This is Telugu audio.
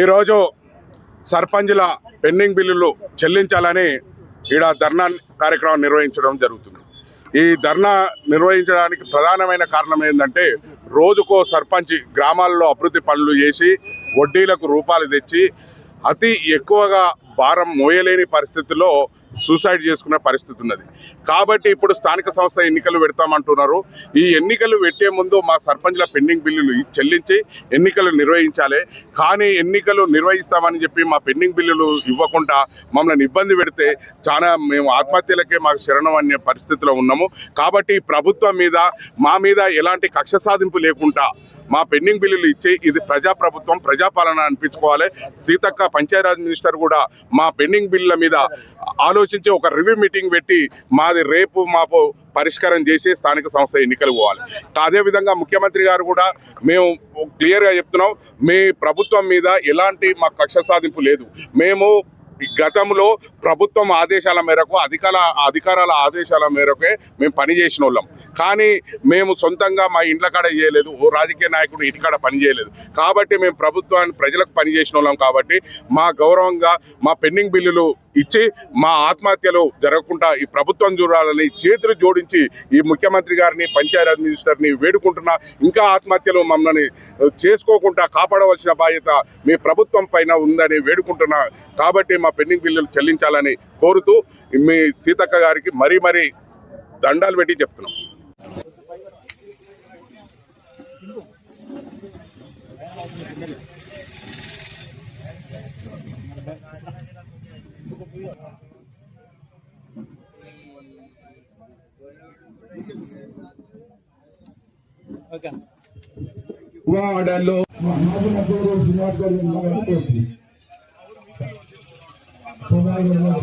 ఈరోజు సర్పంచ్ల పెండింగ్ బిల్లులు చెల్లించాలని ఈడ ధర్నా కార్యక్రమం నిర్వహించడం జరుగుతుంది. ఈ ధర్నా నిర్వహించడానికి ప్రధానమైన కారణం ఏంటంటే రోజుకో సర్పంచ్ గ్రామాల్లో అభివృద్ధి పనులు చేసి వడ్డీలకు రూపాలు తెచ్చి అతి ఎక్కువగా భారం మోయలేని పరిస్థితుల్లో సూసైడ్ చేసుకునే పరిస్థితి ఉన్నది. కాబట్టి ఇప్పుడు స్థానిక సంస్థ ఎన్నికలు పెడతామంటున్నారు. ఈ ఎన్నికలు పెట్టే ముందు మా సర్పంచ్ల పెండింగ్ బిల్లులు చెల్లించి ఎన్నికలు నిర్వహించాలి. కానీ ఎన్నికలు నిర్వహిస్తామని చెప్పి మా పెండింగ్ బిల్లులు ఇవ్వకుండా మమ్మల్ని ఇబ్బంది పెడితే చాలా మేము ఆత్మహత్యలకే మాకు శరణం అనే పరిస్థితిలో ఉన్నాము. కాబట్టి ప్రభుత్వం మీద మా మీద ఎలాంటి కక్ష సాధింపు లేకుండా మా పెండింగ్ బిల్లులు ఇచ్చి ఇది ప్రజాప్రభుత్వం ప్రజాపాలన అనిపించుకోవాలి. సీతక్క పంచాయరాజ్ మినిస్టర్ కూడా మా పెండింగ్ బిల్లుల మీద ఆలోచించి ఒక రివ్యూ మీటింగ్ పెట్టి మాది రేపు మాపు పరిష్కారం చేసి స్థానిక సంస్థ ఎన్నికలు పోవాలి. అదేవిధంగా ముఖ్యమంత్రి గారు కూడా మేము క్లియర్గా చెప్తున్నాం మీ ప్రభుత్వం మీద ఎలాంటి మా కక్ష సాధింపు లేదు. మేము గతంలో ప్రభుత్వం ఆదేశాల మేరకు అధికార అధికారాల ఆదేశాల మేరకే మేము పని చేసిన వాళ్ళం కానీ మేము సొంతంగా మా ఇండ్ల కాడ చేయలేదు ఓ రాజకీయ నాయకుడు ఇంటికాడ పని చేయలేదు. కాబట్టి మేము ప్రభుత్వాన్ని ప్రజలకు పనిచేసిన వాళ్ళం కాబట్టి మా గౌరవంగా మా పెండింగ్ బిల్లులు ఇచ్చి మా ఆత్మహత్యలు జరగకుండా ఈ ప్రభుత్వం చూడాలని చేతులు జోడించి ఈ ముఖ్యమంత్రి గారిని పంచాయతీ మినిస్టర్ని వేడుకుంటున్నా ఇంకా ఆత్మహత్యలు మమ్మల్ని చేసుకోకుండా కాపాడవలసిన బాధ్యత మీ ప్రభుత్వం పైన ఉందని వేడుకుంటున్నా. కాబట్టి మా పెండింగ్ బిల్లులు చెల్లించాలని కోరుతూ మీ సీతక్క గారికి మరీ మరీ దండాలు పెట్టి చెప్తున్నాం. వాడలో సమాజంలో